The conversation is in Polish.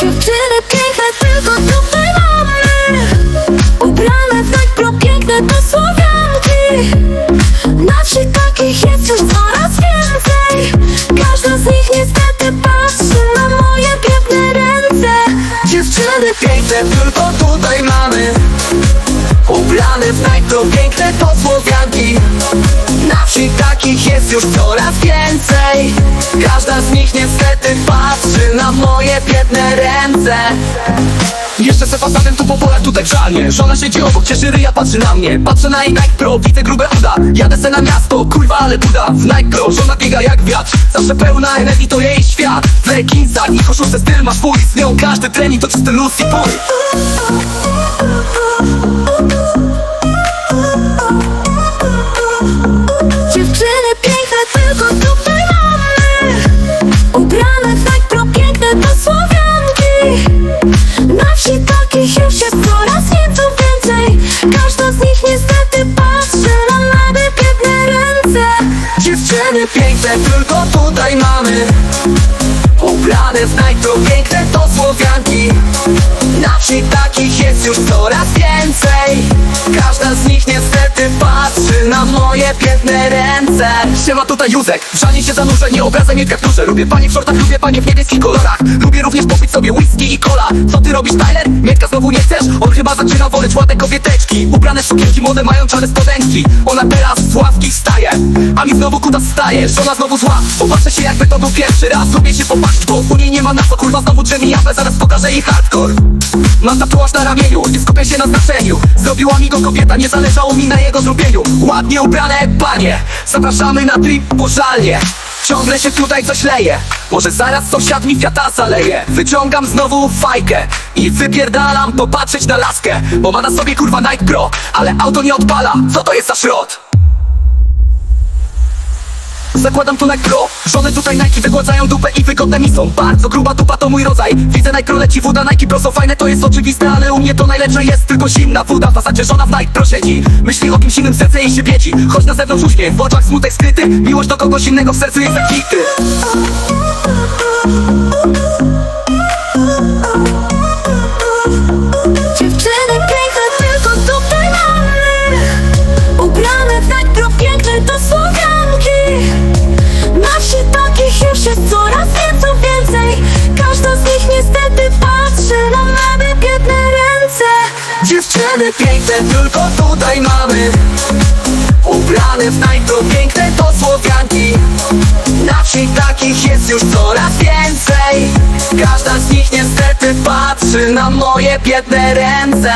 Dziewczyny piękne, tylko tutaj mamy. Ubrane w najpro piękne to Słowianki. Takich jest już coraz więcej. Każda z nich niestety patrzy na moje biedne ręce. Dziewczyny piękne tylko tutaj mamy. Ubrane w najpro piękne to już coraz więcej Każda z nich niestety patrzy na moje biedne ręce Jeszcze se fasanem tu po polach tutaj żalnie Żona siedzi obok, cieszy ryja, patrzy na mnie Patrzę na jej Nike Pro, widzę grube uda Jadę se na miasto, kurwa ale buda W Nike Pro, żona biega jak wiatr Zawsze pełna energii, to jej świat W leginsach i koszulce styl ma swój Z nią każdy trening to czysty luz i pój Piękne tylko tutaj mamy. Ubrane w piękne to Słowianki. Na wsi takich jest już coraz więcej. Każda z nich niestety patrzy na moje biedne ręce. Siema tutaj Józek, w żanie się zanurzę, nie obrażaj mnie w kapturze. Lubię panie w shortach, lubię panie w niebieskich kolorach. Lubię również popić sobie whisky i cola. Co ty robisz Tyler? Mietka znowu nie chcesz? On chyba zaczyna woleć ładne kobieteczki. Ubrane sukienki młode mają czarne spodenki. Ona teraz z ławki wstaje A mi znowu kuta staje, żona znowu zła. Popatrzę się jakby to był pierwszy raz. Lubię się popatrzeć, bo u niej nie ma na co. Kurwa znowu drzemi japę, zaraz pokażę jej hardcore. Mam tatuaż na ramieniu, nie skupię się na znaczeniu. Zrobiła mi go kobieta, nie zależało mi na jego zrobieniu. Ładnie ubrane panie, zapraszamy na trip pożalnie. Ciągle się tutaj coś leje. Może zaraz sąsiad mi fiata zaleje. Wyciągam znowu fajkę I wypierdalam popatrzeć na laskę. Bo ma na sobie kurwa Nike Pro Ale auto nie odpala, co to jest za szrot? Zakładam tu Nike Pro Żony tutaj Nike wygładzają dupę i wygodne mi są. Bardzo gruba dupa to mój rodzaj. Widzę Pro leci woda Nike są fajne to jest oczywiste Ale u mnie to najlepsze jest tylko zimna woda W zasadzie żona w Nike Pro siedzi Myśli o kimś innym, serce jej się biedzi. Choć na zewnątrz uśmiech, w oczach smutek skryty. Miłość do kogoś innego w sercu jest jak Dziewczyny piękne tylko tutaj mamy. Ubrane w najpro piękne to Słowianki. Na wsi takich jest już coraz więcej. Każda z nich niestety patrzy na moje biedne ręce